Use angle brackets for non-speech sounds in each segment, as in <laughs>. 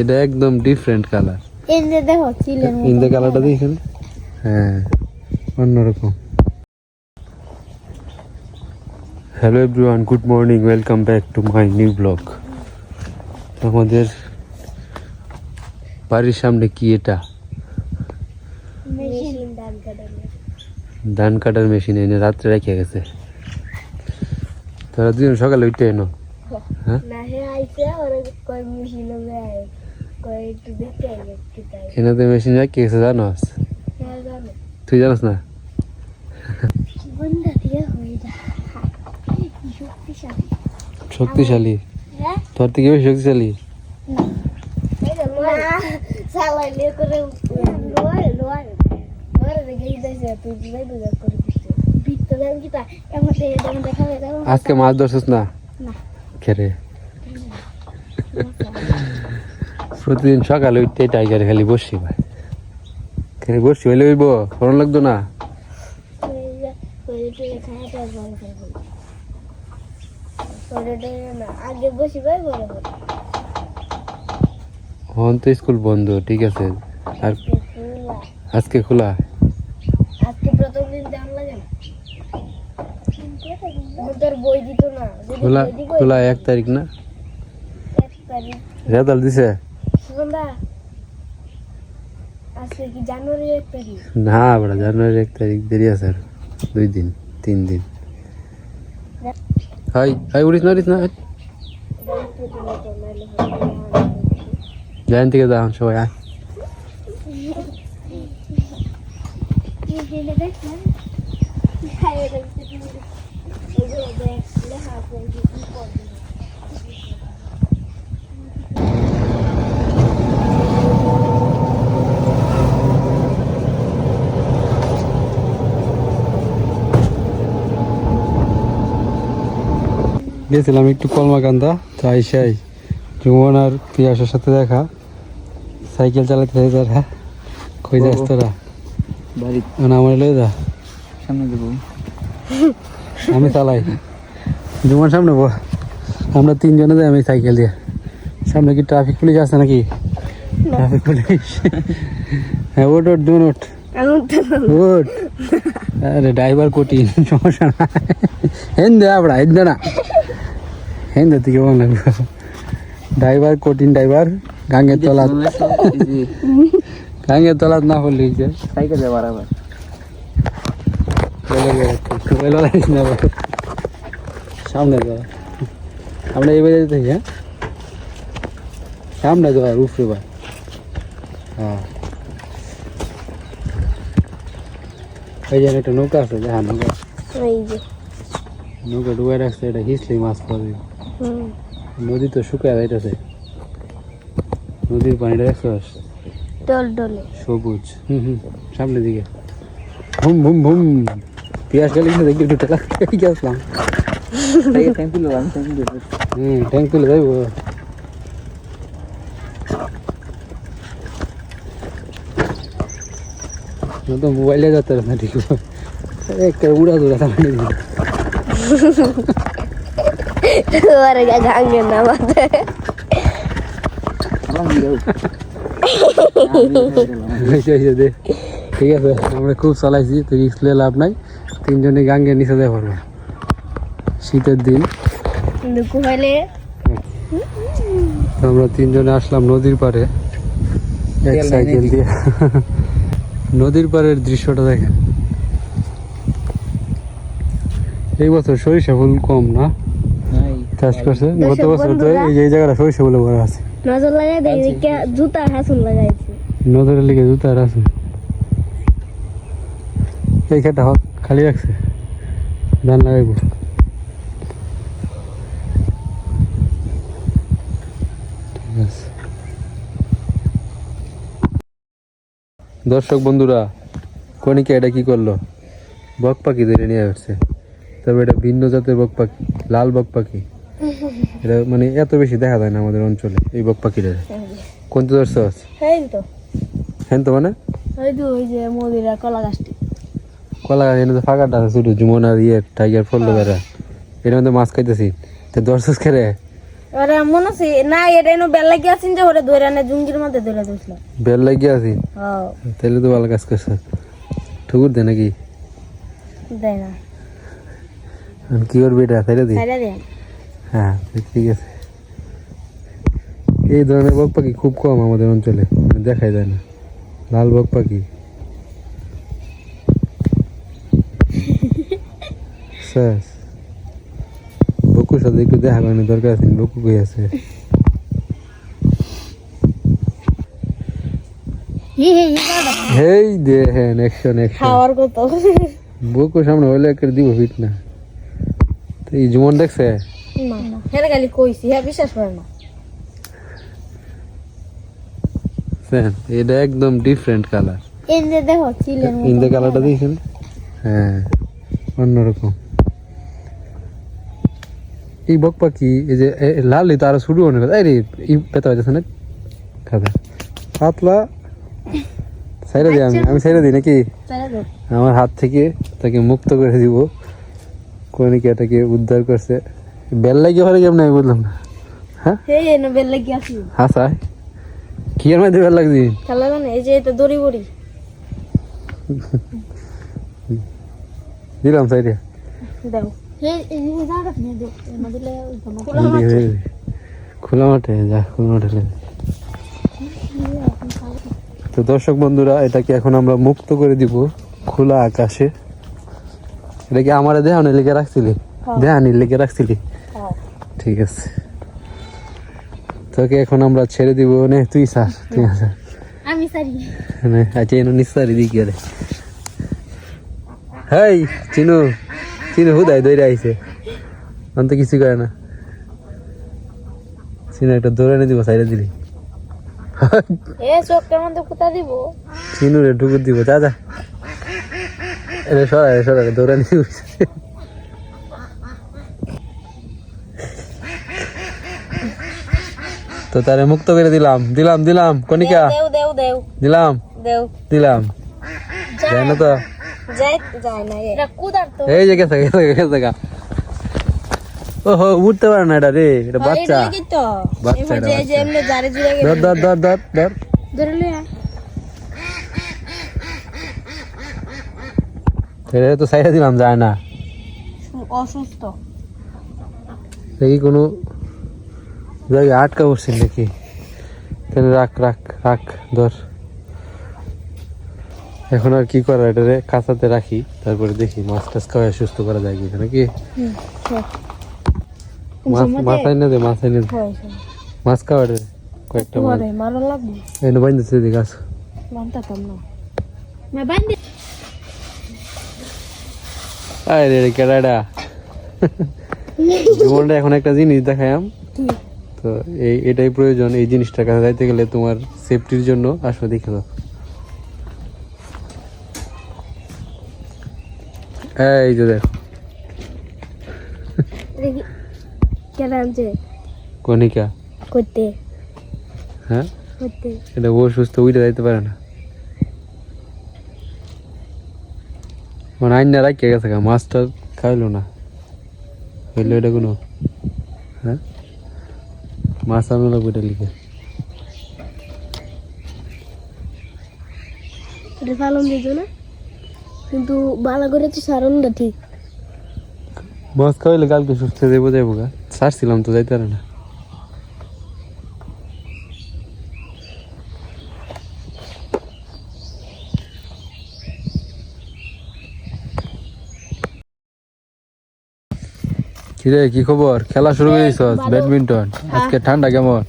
এটা একদম different colour দেখো চিলের ইন্দে কালারটা দেখেন হ্যাঁ অন্যরকম। Hello everyone good morning welcome back to my new blog আমাদের বাড়ির সামনে কি এটা? ধান কাটার মেশিন এনে রাত্রে রেখে গেছে। তোরা দুজন সকালে উঠে এনো। হ্যাঁ? না হে আইছে ওরে কই মেশিন আইবে কি গেছে জানোস হ্যাঁ তুই জানোস না? হয়ে যা। শক্তিশালী। হ্যাঁ? তোর থেকে বেশি শক্তিশালী? আজকে মাছ ধরছিস না? খেরে প্রতিদিন সকালে উঠতে টাইগার খালি বসছি ভাই। খালি বসছি হইলে হইব, ফোন লাগতো না। বসি হন তো স্কুল বন্ধ, ঠিক আছে। আর আজকে খোলা আজকে প্রথম দিন দাম লাগে না আমাদের বই দিত না যদি খোলা খোলা এক তারিখ না? রেজাল্ট দিছে? না বড় জানুয়ারি এক তারিখ দেরি আছে আর। দুই দিন তিন দিন। হাই হাই উড়িস না উড়িস না জায়ন থেকে সবাই আয়। গেছিলাম একটু কলমাকান্দা তো আইসাই জুমন আর পিয়াসের সাথে দেখা। সাইকেল চালাতে থাকে তারা কই যাস তোরা? বাড়ি। আমার লয়ে যা। সামনে দেবো আমি চালাই। জুমন সামনে বো আমরা তিনজনে যাই আমি সাইকেল দিয়ে। সামনে কি ট্রাফিক পুলিশ আছে নাকি? ট্রাফিক পুলিশ হ্যাঁ ওট ওট দুন ওট ওট আরে ড্রাইভার কোটি সমস্যা না। হেন দে আপড়া হেন দে না। হেন দে তুই কেমন লাগবে ড্রাইভার কোটিন ড্রাইভার গাঙ্গের তলাত গাঙ্গের তলাত না হলে যে। সাইকেলে মোবাইল না সামনে যাওয়া আমরা এই বাজে থেকে হ্যাঁ? সামনে যাওয়া উপরে ভাই। হ্যাঁ। এই যে একটা নৌকা আছে হ্যাঁ নৌকা। নৌকা ডুবাই রাখছে এটা হিসলি মাছ পাবে নদী তো শুকায় যাইতেছে। নদীর পানিটা দেখছ? ডলে সবুজ। হুম হুম। সামনের দিকে। হুম হুম হুম পিয়াস গেলে কিন্তু দেখি একটু টেলা আসলাম? তো মোবাইলে যাতে না ঠিক একটা উড়া দৌড়া তাহলে গাঙ্গে না মাথে ঠিক আছে আমরা খুব চালাইছি তো রিক্স লাভ নাই তিনজনে গাঙ্গে নিচে যাই পারব শীতের দিন। আমরা তিনজনে আসলাম নদীর পাড়ে। এক সাইকেল দিয়ে। নদীর পাড়ের দৃশ্যটা দেখেন। এই বছর সরিষা ফুল কম না? চাষ করছে গত বছর তো এই যে এই জায়গাটা সরিষা ফুলে ভরা আছে। নজর লাগাই দেখি কে জুতা হাসুন লাগাইছে। নজরের লিগে জুতার আছে। এই খেটা হক খালি রাখছে। ধান লাগাইব ঠিক আছে দর্শক বন্ধুরা কনিকে এটা কি করল? বক পাখি ধরে নিয়ে আসছে। তবে এটা ভিন্ন জাতের বক পাখি লাল বক পাখি এটা মানে এত বেশি দেখা যায় না আমাদের অঞ্চলে এই বক পাখিটা কোনটা ধরছে হ্যাঁ তো। হ্যাঁ তো মানে? ওই তো ওই যে মদিরা কলা গাছটি। কলা গাছ এনে তো ফাঁকাটা আছে ছোট জুমন আর ইয়ে টাইগার ফললো বেড়া এর মধ্যে মাছ খাইতেছি। তো দর্শক খেলে ওরে মনে আছে না এটা এনো বেল আছেন যে ওরে ধরে না জুঙ্গির মধ্যে ধরে দিছিল বেল লাগিয়ে আছি? হ্যাঁ। তাহলে তো ভালো কাজ করছে। ঠুকুর দে নাকি? দেয় না। কি দি। হ্যাঁ ঠিক আছে। এই ধরনের বক পাখি খুব কম আমাদের অঞ্চলে মানে দেখাই যায় না। লাল বক পাখি। <laughs> শেষ। বকুর সাথে একটু দেখা করানো দরকার আছে বকু কই আছে? হি হি হি এই দেখেন অ্যাকশন খাওয়ার কত? সামনে একটা দিব ফিট না। তো এই জুমন দেখছে? না হেরে খালি কইছি হ্যাঁ বিশ্বাস করে না। এটা একদম ডিফারেন্ট কালার যে দেখো চিলের ইন্দে কালারটা দিয়েছেন হ্যাঁ অন্যরকম। এই বক পাখি এই যে লাল তো আরও শুরু অনেক এই রে এই পেতা হয়েছে না? খাদা পাতলা সাইডে দিই আমি আমি সাইডে দিই নাকি? আমার হাত থেকে তাকে মুক্ত করে দিব। কোনিকে এটাকে উদ্ধার করছে। বেল লাগিয়ে হলে কেমন আমি বুঝলাম না। হ্যাঁ? হে বেল লাগি আসি। হাসায় কি এর মধ্যে বেল লাগছি? খেলা জানে এই যে এটা দড়ি বড়ি। দিলাম সাইডে দাও। খোলা মাঠে। যা খোলা মাঠে তো দর্শক বন্ধুরা এটাকে এখন আমরা মুক্ত করে দিব খোলা আকাশে। এটা কি আমার দেহানি লিখে রাখছিলি? দেহানি লিখে রাখছিলি? হ্যাঁ। ঠিক আছে। তোকে এখন আমরা ছেড়ে দিব। নে তুই স্যার ঠিক আছে আমি সারি। নে আচ্ছা এনো নিস্তারি দি কি রে হেই চিনু। চিনু হুদাই দইরা আইছে। অন্ত কিছু করে না। চিনু একটা দৌড়ে এনে দিব সাইডে দিলি। এ চোখের মধ্যে কোথা দিব? চিনু রে ঢুকুর দিব যা যা। সরা সরা দৌড়ে। তো তারে মুক্ত করে দিলাম দিলাম দিলাম কনিকা দিলাম। দিলাম। যায় না তো যাই যায় না এটা কুদার তো। এই যে গেছে গেছে গেছে গা। ওহো উঠতে পারে না এটা রে এটা বাচ্চা। এই তো। বাচ্চা ধর ধর ধর ধর ধর। ধরে লই আয়। ছেড়ে তো সাইডে দিলাম যায় না। অসুস্থ। দেখি কোনো জায়গায় আটকা পড়ছি নাকি। তাহলে রাখ রাখ রাখ ধর। এখন আর কি করা এটা রে কাঁচাতে রাখি তারপরে দেখি মাছ টাছ খাওয়াই সুস্থ করা যায় কি নাকি। মাছ আইনে দে মাছ আইনে মাছ খাওয়া কয়েকটা মাছ। পরে মারা লাগবে? এনে বাইন্ধেছে দিকে গাছ না। বাইন্দে। আরে রে কেডাডা। <laughs> জীবনটা এখন একটা জিনিস দেখায়াম। তো এই এটাই প্রয়োজন এই জিনিসটার কাছে যাইতে গেলে তোমার সেফটির জন্য। আসো দেখে দাও এই যে দেখো। কনিকা করতে। হ্যাঁ? এটা ও সুস্থ উইটা যাইতে পারে না। মানে আইন না রাখিয়ে গেছে গা, মাছটা খাইলো না। হইল এটা কোনো হ্যাঁ? মাছ আনো লাগবে এটা লিখে এটা পালন দিত না? কিন্তু ভালো করে তো সারণটা ঠিক। মাছ খাওয়াইলে কালকে সুস্থ যাব যাইবো গা। ছাড়ছিলাম তো যাইতে না। কিরে কি খবর? খেলা শুরু করে দিছ ব্যাডমিন্টন? আজকে ঠান্ডা কেমন?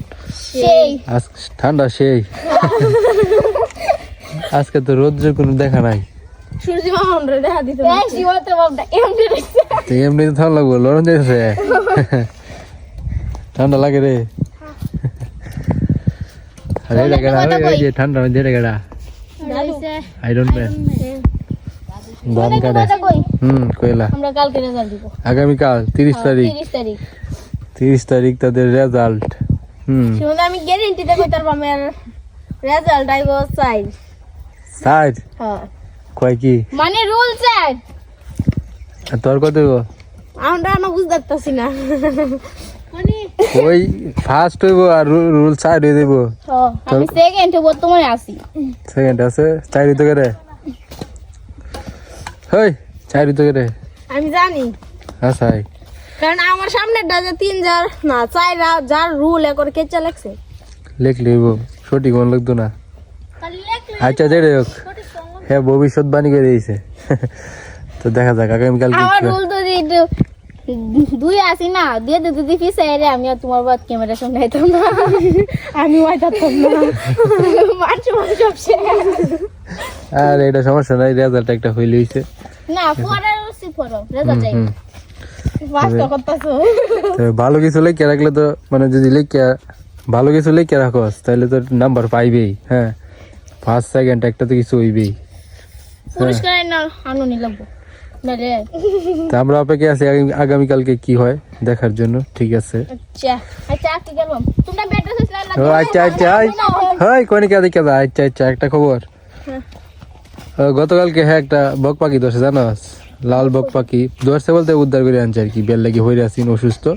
আজ ঠান্ডা সেই। <laughs> আজকে তো রোদ্রের কোনো দেখা নাই। সূর্য মামা আমরা দেখা দিত এই শিবতে বাবটা এমনি রইছে তো এমনি তো ঠান্ডা লাগবো লড়ন যাইতেছে। ঠান্ডা লাগে রে। আরে যে ঠান্ডা মধ্যে এটা কেডা রইছে আই ডোন্ট ম্যান দাম কাটে হুম কইলা। আমরা কালকে রেজাল্ট দিব। তিরিশ তারিখ। 30 তারিখ। তিরিশ তারিখ তাদের রেজাল্ট হুম। শুনুন আমি তার রেজাল্ট আইব সাইড সাইড হ্যাঁ। কয় কি? মানে রুল আর তোর কত? আমরা না বুঝতে পারতাছি না ওই ফার্স্ট হইব আর রুল সাইড হয়ে দেবো আমি সেকেন্ডে বর্তমানে আছি। সেকেন্ড আছে চাইরি তো করে। হই চাইরি তো করে। আমি জানি। আচ্ছা কারণ আমার সামনেটা যে তিন যার না চার যার রুল এ করে কেচা লাগছে লিখলি হইব। সঠিক মন লাগতো না। আচ্ছা হোক। হ্যাঁ ভবিষ্যৎবাণী করে দিয়েছে। তো দেখা যাক আগামীকাল কি আমার। তো একটু দুই আসি না দিয়ে দিতে দিতে পিছে রে আমি আর তোমার বাদ ক্যামেরা সামনে আইতাম না। আমি আইতাম না। মানুষ মানুষ সব আর এটা সমস্যা নাই রেজাল্ট একটা হইলে হইছে। না পরে উচিত পড়ো রেজাল্ট চাই ভালো কিছু লেখে রাখলে তো মানে যদি লেখে ভালো কিছু লেখে রাখোস তাহলে তো নাম্বার পাইবেই হ্যাঁ। ফার্স্ট সেকেন্ড একটা তো কিছু হইবেই। পুরস্কার না আনো লাগবো। তা আমরা অপেক্ষা আছি আগামী- আগামীকালকে কি হয় দেখার জন্য ঠিক আছে? আচ্ছা আচ্ছা আজকে গেলাম। তোমরা আচ্ছা আচ্ছা আই হাই কনিকা দেখে দা আচ্ছা আচ্ছা একটা খবর। ও, গতকালকে হ্যাঁ একটা বক পাখি ধরছে জানোস লাল বক পাখি ধরছে বলতে উদ্ধার করে আনছে আর কি বেল লাগি হয়ে আসিন অসুস্থ।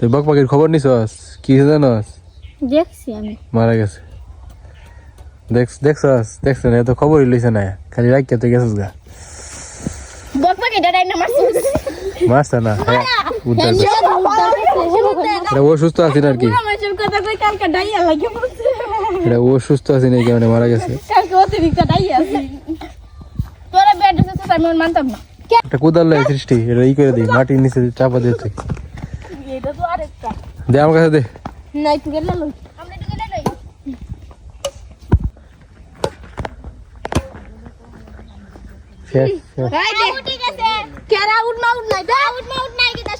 তো বক পাখির খবর নিছস? কি জানোস? দেখছি আমি। মারা গেছে। দেখ দেখছস দেখছ না এত খবরই লইছে না খালি রাখিয়া তো গেছিস গা। না মারছে না? উদ্ধার এটা ও সুস্থ আর কি এটা ও সুস্থ কারণে মারা গেছে। না। একটা কোদাল সৃষ্টি এটা ই করে দিই মাটির নিচে চাপা এটা দে আমার কাছে দে। নাই তুই গেলে লই আমরা তো গেলে লই শেষ শেষ। হাই দে ঠিক আছে কেরা উঠ না উঠ নাই দে উঠ না উঠ নাই কিটা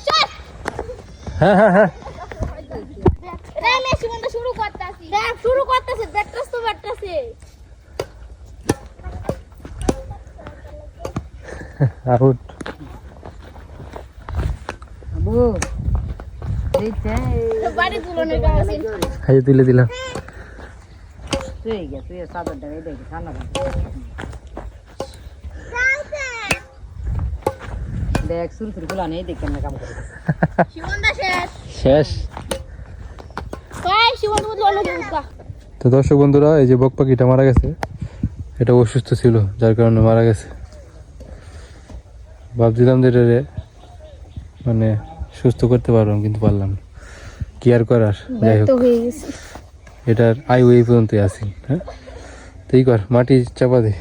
শট হ্যাঁ হ্যাঁ হ্যাঁ শুরু করতাছি দেখ শুরু করতেছে দেখতাছ তো আউট আবু খাইয়ে তুলে দিলাম তুই গে তুই ডাকে দেখি ঠান্ডা দেখ শুরু শুরু গুলা নেই দেখ কেমন কাম করে। শিবন্দা শেষ। তো দর্শক বন্ধুরা এই যে বক পাখিটা মারা গেছে এটা অসুস্থ ছিল যার কারণে মারা গেছে। ভাবছিলাম যে এটারে মানে সুস্থ করতে পারলাম কিন্তু পারলাম না। কি আর করার? যাই হোক। হয়ে গেছে। এটার আয়ু এই পর্যন্তই আছি হ্যাঁ? তো এই কর মাটি চাপা দে।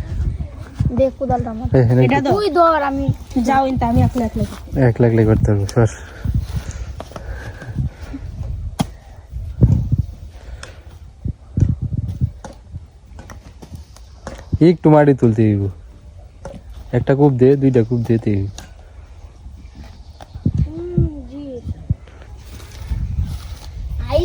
দেখ কোদালটা আমার। এটা তুই ধর আমি যাও ইনতে আমি একলা একলা এক লাখ করতে হবে সর। একটু মাটি তুলতে দিব একটা কূপ দে দুইটা কূপ দিতে দিব জি আই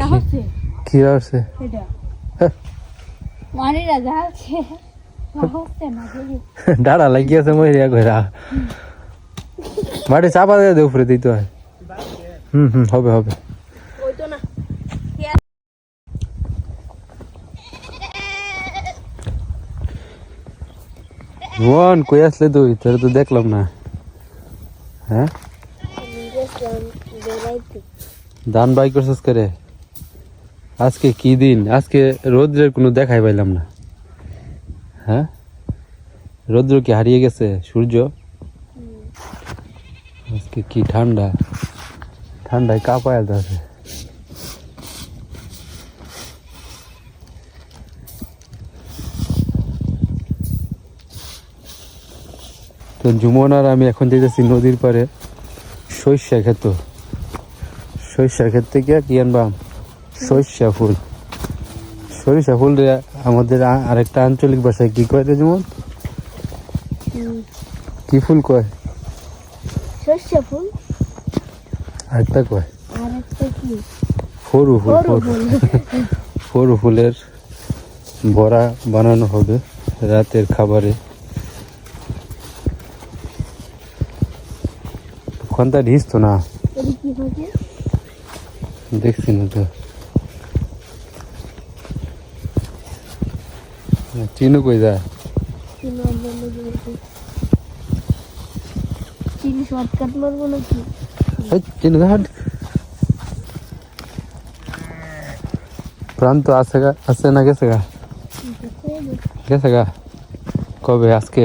রাহছে কি আছে এটা হ্যাঁ। মানি রাজা আছে হচ্ছে না বুঝি ডাড়া লাগি আছে মহিলা ঘোরা মাটি চাপা দিয়ে দে উপরে দিতে হয় হুম হুম হবে হবে ওই তো না বোন কই আসলে তুই তোর তো দেখলাম না হ্যাঁ ধান বাই করছিস করে আজকে কি দিন? আজকে রৌদ্রের কোনো দেখাই পাইলাম না। হ্যাঁ? রৌদ্র কি হারিয়ে গেছে? সূর্য? আজকে কি ঠান্ডা? ঠান্ডায় কাঁপায় আছে তো জুমন আর আমি এখন যেতেছি নদীর পারে সর্ষা ক্ষেত। সরিষা ক্ষেত থেকে কি আনবাম? সরিষা ফুল। সরিষা ফুল রে আমাদের আরেকটা আঞ্চলিক ভাষায় কি কয় যেমন? কি ফুল কয়? সর্ষে ফুল। আরেকটা কয়? ফরু ফুল বড় ফরু। ফুলের বড়া বানানো হবে রাতের খাবারে। খন্তা ঢিস তো না। দেখছি না তো। চিনু কই যায় চিনি আমরা লেগে গেছি চিনি শর্টকাট মারবো নাকি এই চিনু হাট প্রান্ত আছে গা আছে না গেছে গা গেছে গা কবে আজকে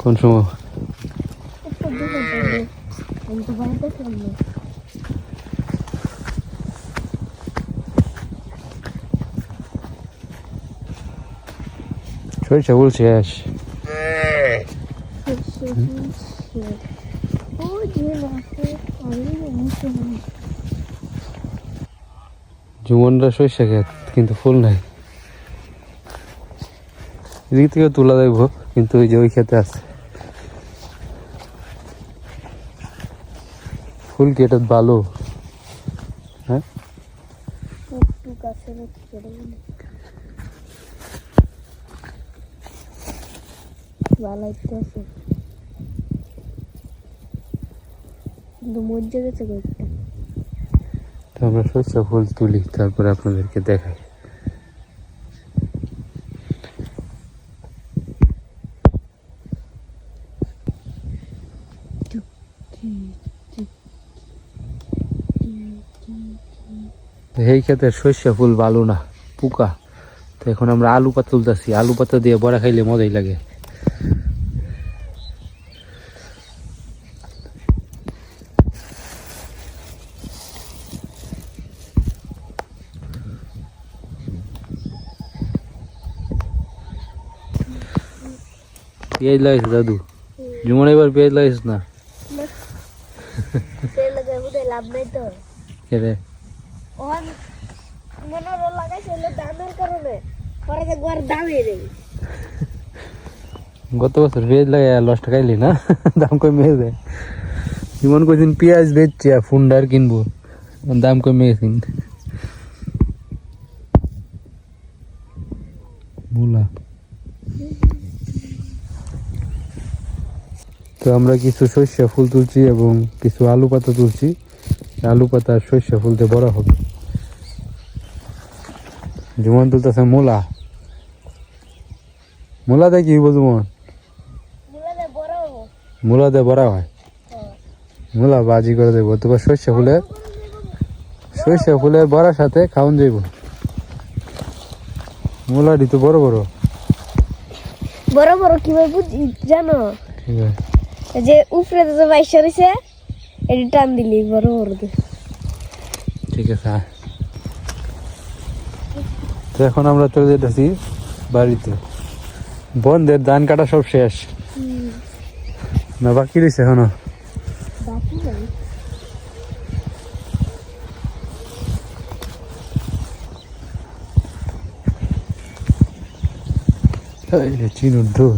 কোন সময় আমি তো বাড়িতে থাকব সরিষা বল শেষ জুমনরা সরিষা খেত কিন্তু ফুল নাই। এদিক থেকে তোলা দেখব, কিন্তু ওই যে ওই খেতে আছে। ফুল কি এটা ভালো হ্যাঁ একটু কাছে রেখে করে বলি ভালো আছে কিন্তু মজ্জা গেছে কয়েকটা। তো আমরা ফুল তুলি, তারপরে আপনাদেরকে দেখাই। এই ক্ষেতের সর্ষে ফুল ভালো না, পোকা। তো এখন আমরা আলু পাতা তুলতেছি, আলু পাতা দিয়ে বড়া খাইলে মজাই লাগে। পেঁয়াজ লাগাইছে দাদু। জুমন এবার পেঁয়াজ লাগাইছিস না? লাভ নাই তো। লাগাইছে গত বছর পেঁয়াজ লাগাই লসটা খাইলি না? দাম কমে গেছে। যেমন কদিন পেঁয়াজ বেচছি আর ফুন্ডার কিনবো। দাম কমে গেছে। মূলা। তো আমরা কিছু সর্ষে ফুল তুলছি এবং কিছু আলু পাতা তুলছি। আলু পাতা সর্ষে ফুল দিয়ে বড় হবে। জুমন তুলতেছে মূলা। মূলা দিয়ে কি বলব জুমন? মুলালে বড় মূলা দিয়ে বড়া হয়। মূলা বাজি করে দেবো তোমার সর্ষে ফুলের সর্ষে ফুলের বড়ার সাথে খাওয়ান যাইব। মূলাটি তো বড় বড়। বড় বড় কীভাবে বুঝি? জানো? ঠিক আছে। যে উপরে যে বাইশা রয়েছে এটি টান দিলি বড় বড়। ঠিক আছে তো এখন আমরা চলে যেতেছি বাড়িতে। বন্ধের ধান কাটা সব শেষ। না বাকি রয়েছে এখনও। চিনুর দূর